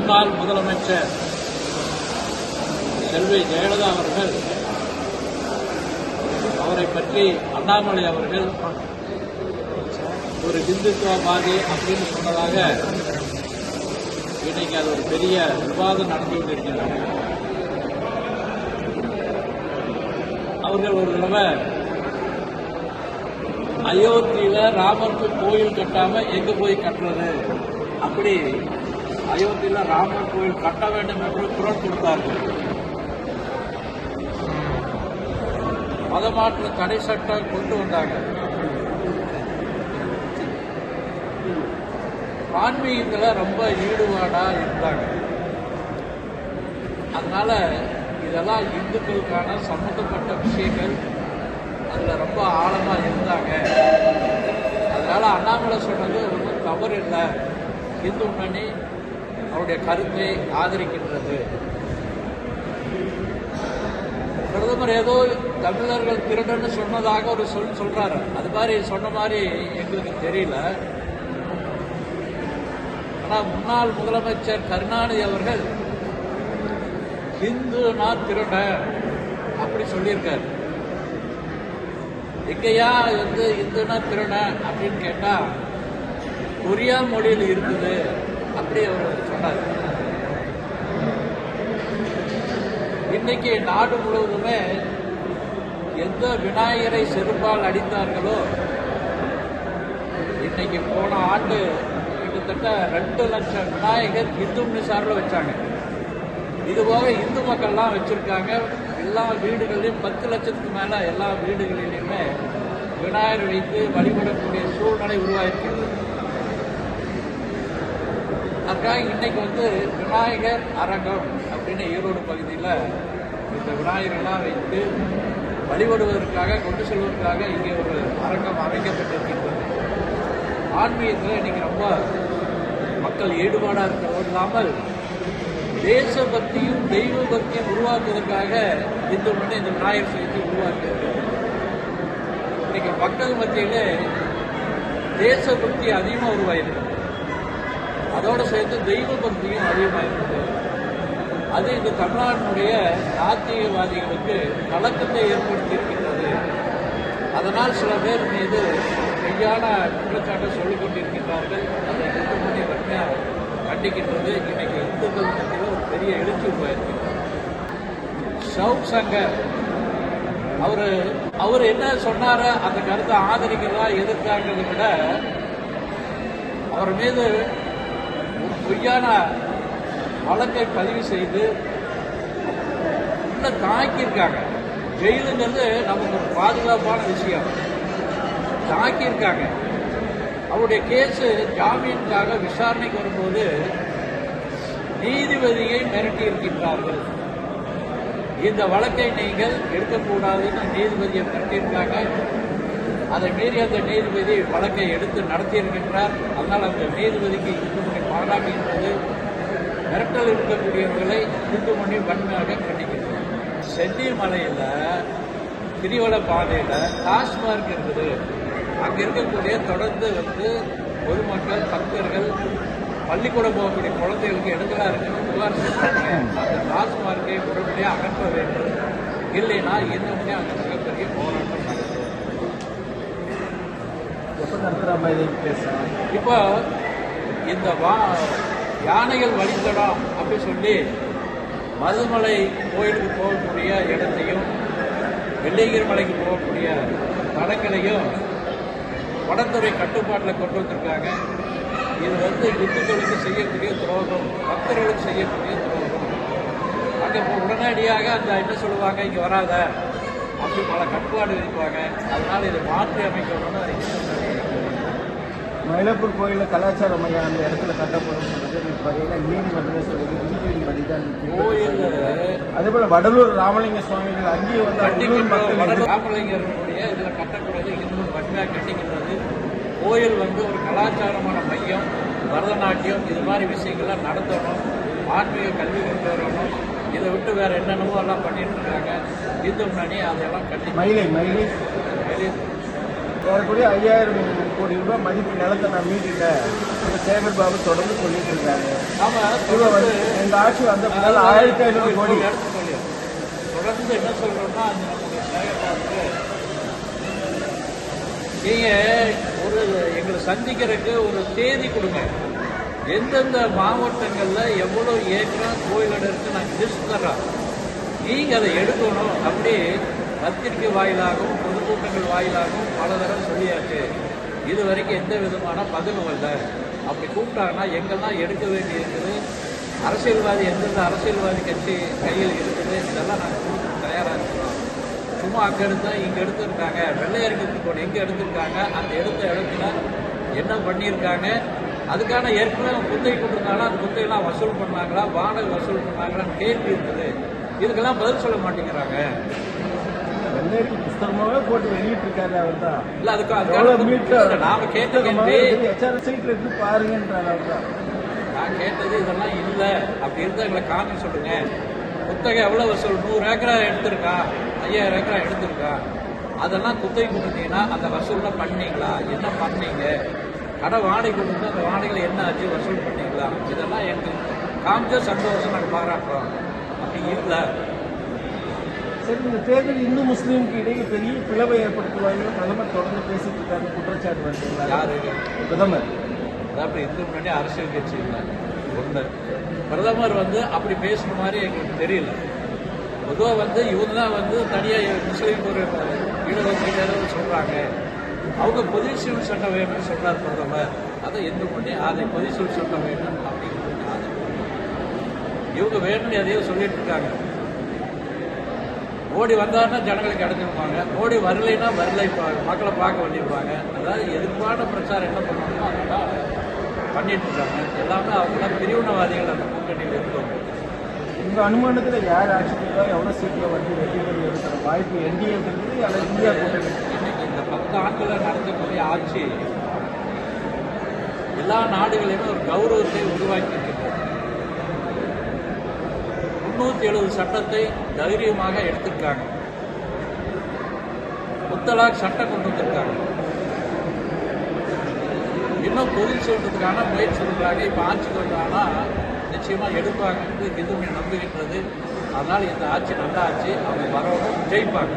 முன்னாள் முதலமைச்சர் செல்வி ஜெயலலிதா அவர்கள் அவரை பற்றி அண்ணாமலை அவர்கள் ஒரு இந்துத்துவவாதி அப்படின்னு சொன்னதாக இன்னைக்கு அது ஒரு பெரிய விவாதம் நடந்து கொண்டிருக்கிறது. அவர்கள் ஒரு தடவை அயோத்தியில ராமருக்கு கோயில் கட்டாம எங்க போய் கட்டுறது? அப்படி அயோத்தியில் ராமர் கோயில் கட்ட வேண்டும் என்று குரல் கொடுத்தார்கள். மதமாற்று தடை சட்டம் கொண்டு வந்தாங்க ஆன்மீகத்தில் ரொம்ப ஈடுபாடா இருந்தாங்க. அதனால இதெல்லாம் இந்துக்களுக்கான சம்மந்தப்பட்ட விஷயங்கள். அதில் ரொம்ப ஆழமாக இருந்தாங்க. அதனால அண்ணாமலை சொன்னது ரொம்ப தவறு இல்லை இந்து முன்னணி அவருடைய கருத்தை ஆதரிக்கின்றது. பிரதமர் ஏதோ தமிழர்கள் திருடன்னு சொன்னதாக ஒரு சொல் சொல்றாரு. அது மாதிரி சொன்ன மாதிரி எங்களுக்கு தெரியல. ஆனா முன்னாள் முதலமைச்சர் கருணாநிதி அவர்கள் இந்துனா திருட அப்படி சொல்லியிருக்காரு. எங்கேயா வந்து இந்துனா திருடன் அப்படின்னு கேட்டா கொரியா மொழியில் இருக்குது. அப்படி அவர் சொன்னார். இன்னைக்கு நாடு முழுவதுமே எந்த விநாயகரை செருப்பால் அடித்தார்களோ இன்னைக்கு போன ஆண்டு கிட்டத்தட்ட ரெண்டு லட்சம் விநாயகர் இந்து சார்பில் வச்சாங்க. இது போக இந்து மக்கள்லாம் வச்சுருக்காங்க. எல்லா வீடுகளிலும் பத்து லட்சத்துக்கு மேலே எல்லா வீடுகளிலுமே விநாயகர் வைத்து வழிபடக்கூடிய சூழ்நிலை உருவாயிருக்கிறது அதுக்காக இன்னைக்கு வந்து விநாயகர் அரங்கம் அப்படின்னு ஈரோடு பகுதியில் இந்த விநாயகரெல்லாம் வைத்து வழிபடுவதற்காக கொண்டு செல்வதற்காக இங்கே ஒரு அரங்கம் அமைக்கப்பட்டிருக்கின்றது. ஆன்மீகத்தில் இன்னைக்கு ரொம்ப மக்கள் ஈடுபாடாக இருக்கிறது இல்லாமல் தேசபக்தியும் தெய்வ பக்தியும் உருவாக்குவதற்காக இந்து மணி இந்த விநாயகர் சதுர்த்தி உருவாக்கியிருக்கிறது. இன்னைக்கு மக்கள் மத்தியிலே தேசபக்தி அதிகமாக உருவாயிருக்கு. அதோடு சேர்த்து தெய்வ பக்தியும் அதிகமாயிருக்கு. அது இந்த தமிழ்நாட்டினுடைய நாத்திகவாதிகளுக்கு கலக்கத்தை ஏற்படுத்தி இருக்கின்றது அதனால் சில பேர் மீது மெய்யான குற்றச்சாட்டை சொல்லிக் கொண்டிருக்கின்றார்கள். அதை இந்து வன்மையாக கண்டிக்கின்றது. இன்னைக்கு இந்துக்கள் மத்தியில் ஒரு பெரிய எழுச்சி உருவாயிருக்கிறது. ஷவுக் சங்கர் அவர் அவர் என்ன சொன்னாரோ அந்த கருத்தை ஆதரிக்கிறதா எதிர்க்காங்கிறத விட அவர் மீது பொய்யான வழக்கை பதிவு செய்து இன்னும் தாக்கியிருக்காங்க. ஜெயிலுங்கிறது நமக்கு ஒரு பாதுகாப்பான விஷயம். தாக்கியிருக்காங்க. அவருடைய கேஸு ஜாமீனுக்காக விசாரணைக்கு வரும்போது நீதிபதியை மிரட்டி இருக்கின்றார்கள் இந்த வழக்கை நீங்கள் எடுக்கக்கூடாதுன்னு நீதிபதியை மிரட்டியிருக்காங்க. அதை மீறி அந்த நீதிபதி வழக்கை எடுத்து நடத்தியிருக்கின்றார். அதனால் அந்த நீதிபதிக்கு இந்துமணி பாராட்டுகின்றது மிரட்டல் இருக்கக்கூடியவர்களை இந்துமணி வன்மையாக கண்டிக்கிறது சென்னிமலையில் கிரிவல பாதையில் டாஸ்மார்க் இருக்குது. அங்கே இருக்கக்கூடிய தொடர்ந்து வந்து பொதுமக்கள் பக்தர்கள் பள்ளிக்கூடம் போகக்கூடிய குழந்தைகளுக்கு எடுக்கலாம் இருக்குன்னு புகார் செஞ்சாங்க அந்த டாஸ்மார்க்கை உடனடியாக அகற்ற வேண்டும். இல்லைன்னா இன்னுமே அங்கே எப்போ நடத்துகிற மாதிரி பேசுகிறேன் இப்போ இந்த வா யானைகள் வழித்தடம் அப்படி சொல்லி மருதமலை கோயிலுக்கு போகக்கூடிய இடத்தையும் வெள்ளையகிரி மலைக்கு போகக்கூடிய தடங்களையும் வனத்துறை கட்டுப்பாட்டில் கொண்டு வந்திருக்காங்க. இது வந்து இந்துக்களுக்கு செய்யக்கூடிய துரோகம் பக்தர்களுக்கு செய்யக்கூடிய துரோகம். அங்கே இப்போ உடனடியாக அந்த என்ன சொல்லுவாங்க இங்கே வராத அப்படி பல கட்டுப்பாடு விதிப்பாங்க அதனால் இதை மாற்றி அமைக்கணும்னு மயிலாப்பூர் கோயிலில் கலாச்சார மையம் அந்த இடத்துல கட்டப்படும் பார்த்தீங்கன்னா நீதிமன்றமே சொல்லுது தான் கோயில் அதே போல வடலூர் ராமலிங்க சுவாமிகள் அங்கேயும் வந்து ராமலிங்கருடைய இதில் கட்டக்கூடாது இன்னும் வன்மையாக கண்டிக்கின்றது கோயில் வந்து ஒரு கலாச்சாரமான மையம் பரதநாட்டியம் இது மாதிரி விஷயங்கள்லாம் நடத்தணும் ஆன்மீக கல்வி கொண்டு வரணும் இதை விட்டு வேற என்னென்னமோ எல்லாம் பண்ணிட்டு இருக்காங்க. இந்து முன்னணி அதெல்லாம் கண்டி மயிலை. மயிலை. ஏறக்குறைய ஐயாயிரம் கோடி ரூபாய் மதிப்பு நிலத்தை நான் மீட்டிட்டேன். இந்த சேகர் பாபு தொடர்ந்து சொல்லிட்டு இருக்காங்க இவங்க வந்து தொடர்ந்து எங்க ஆட்சி வந்த பின்னால ஆயிரத்தி ஐநூறு கோடி. தொடர்ந்து என்ன சொல்றோம்னா அந்த நம்முடைய சேகர்பாபுக்கு நீங்க ஒரு எங்களை சந்திக்கிறதுக்கு ஒரு தேதி கொடுங்க. எந்தெந்த மாவட்டங்கள்ல எவ்வளவு ஏக்கரம் கோயில் இருக்கு நான் லிஸ்ட் தர்றேன். நீங்க அதை எடுக்கணும். அப்படி பத்திரிகை வாயிலாகவும் பொதுக்கூட்டங்கள் வாயிலாகவும் பல தரம் சொல்லியாச்சு. இது வரைக்கும் எந்த விதமான பதிலும் இல்லை அப்படி கூப்பிட்டாங்கன்னா எங்கெல்லாம் எடுக்க வேண்டி இருக்குது அரசியல்வாதி எந்தெந்த அரசியல்வாதி கட்சி கையில் இருக்குது? இதெல்லாம் நாங்கள் கொடுக்க தயாராக இருக்கிறோம். சும்மா அங்கே எடுத்தால் இங்கே எடுத்திருக்காங்க. வெள்ளையர்களுக்கு கூட எங்கே எடுத்திருக்காங்க. அந்த எடுத்த இடத்துல என்ன பண்ணியிருக்காங்க? அதுக்கான ஏற்கனவே குத்தை குத்தகை அந்த குத்தையெல்லாம் வசூல் பண்ணாங்களா? வாடகை வசூல் பண்ணாங்களான்னு கேள்வி இருக்குது இதுக்கெல்லாம் பதில் சொல்ல மாட்டேங்கிறாங்க. புஸ்தகமாவே போட்டு வெளியிட்டு இருக்காரு அவர் தான் இல்ல அதுக்கு அதுக்கான மீட்டர் நாம கேட்ட கேள்வி பாருங்கன்றாரு அவர் தான் நான் கேட்டது இதெல்லாம் இல்ல அப்படி இருந்தா எங்களை காமி சொல்லுங்க. குத்தகை எவ்வளவு வசூல் நூறு ஏக்கரா எடுத்திருக்கா ஐயாயிரம் ஏக்கரா எடுத்திருக்கா? அதெல்லாம் குத்தகை கொடுத்தீங்கன்னா அந்த வசூல்ல பண்ணீங்களா? என்ன பண்ணீங்க? கடை வாடகை கொடுத்து அந்த வாடகையில் என்ன ஆச்சு வசூல் பண்ணீங்களா? இதெல்லாம் எங்களுக்கு காமிச்ச சந்தோஷம் நாங்கள் பாராட்டுறோம் அப்படி இல்லை. சரி இந்த தேர்தல் இந்து முஸ்லீமுக்கு இடையே பெரிய பிளவை ஏற்படுத்துவாங்க பிரதமர் தொடர்ந்து பேசிட்டு இருக்காரு குற்றச்சாட்டு வருதுங்களா யாரு? பிரதமர். அதாவது இந்து முன்னாடி அரசியல் கட்சி இல்லை ஒன்று பிரதமர் வந்து அப்படி பேசுற மாதிரி எங்களுக்கு தெரியல. பொதுவாக வந்து இவங்க தான் வந்து தனியாக முஸ்லீம் ஒரு இடஒதுக்கீடு சொல்கிறாங்க அவங்க பொதுசிவில் சட்டம் வேணும்னு சொல்றார் பிரதமர். அதை எந்த பண்ணி அதை பொதுசிவில் சட்டம் வேணும் அப்படின்னு அதை இவங்க வேணும்னு எதையோ சொல்லிட்டு இருக்காங்க. மோடி வந்தாருன்னா ஜனங்களுக்கு அடைஞ்சிருப்பாங்க. மோடி வரலைன்னா வரலை மக்களை பார்க்க வேண்டியிருப்பாங்க அதாவது எதிர்ப்பான பிரச்சாரம் என்ன பண்ணணுமோ அதெல்லாம் பண்ணிட்டு இருக்காங்க. எல்லாமே அவங்களாம் பிரிவினவாதிகள் அந்த கூட்டணியில் இருக்கவங்க. உங்க அனுமானத்துல யார் ஆட்சி கொடுத்தா எவ்வளவு சீட்ல வந்து வெற்றி பெற இருக்கிற வாய்ப்பு என்டிஏ இருக்குது அல்லது இந்தியா கூட்டணி இன்னைக்கு இந்த பத்து ஆண்டுகள் நடத்தக்கூடிய ஆட்சி எல்லா நாடுகளிலும் ஒரு கௌரவத்தை உருவாக்கி இருக்கின்றது எழுபது சட்டத்தை தைரியமாக எடுத்திருக்காங்க. முத்தலாக் சட்டம் கொண்டு வந்திருக்காங்க. இன்னும் பொருள் சொல்றதுக்கான முயற்சி இருக்கிறாங்க இப்ப ஆட்சி வந்தாங்கன்னா நிச்சயமா எடுப்பாங்க. எதுவுமே நம்புகின்றது. அதனால இந்த ஆட்சி நல்லா ஆட்சி அவங்க வரவங்க ஜெயிப்பாங்க.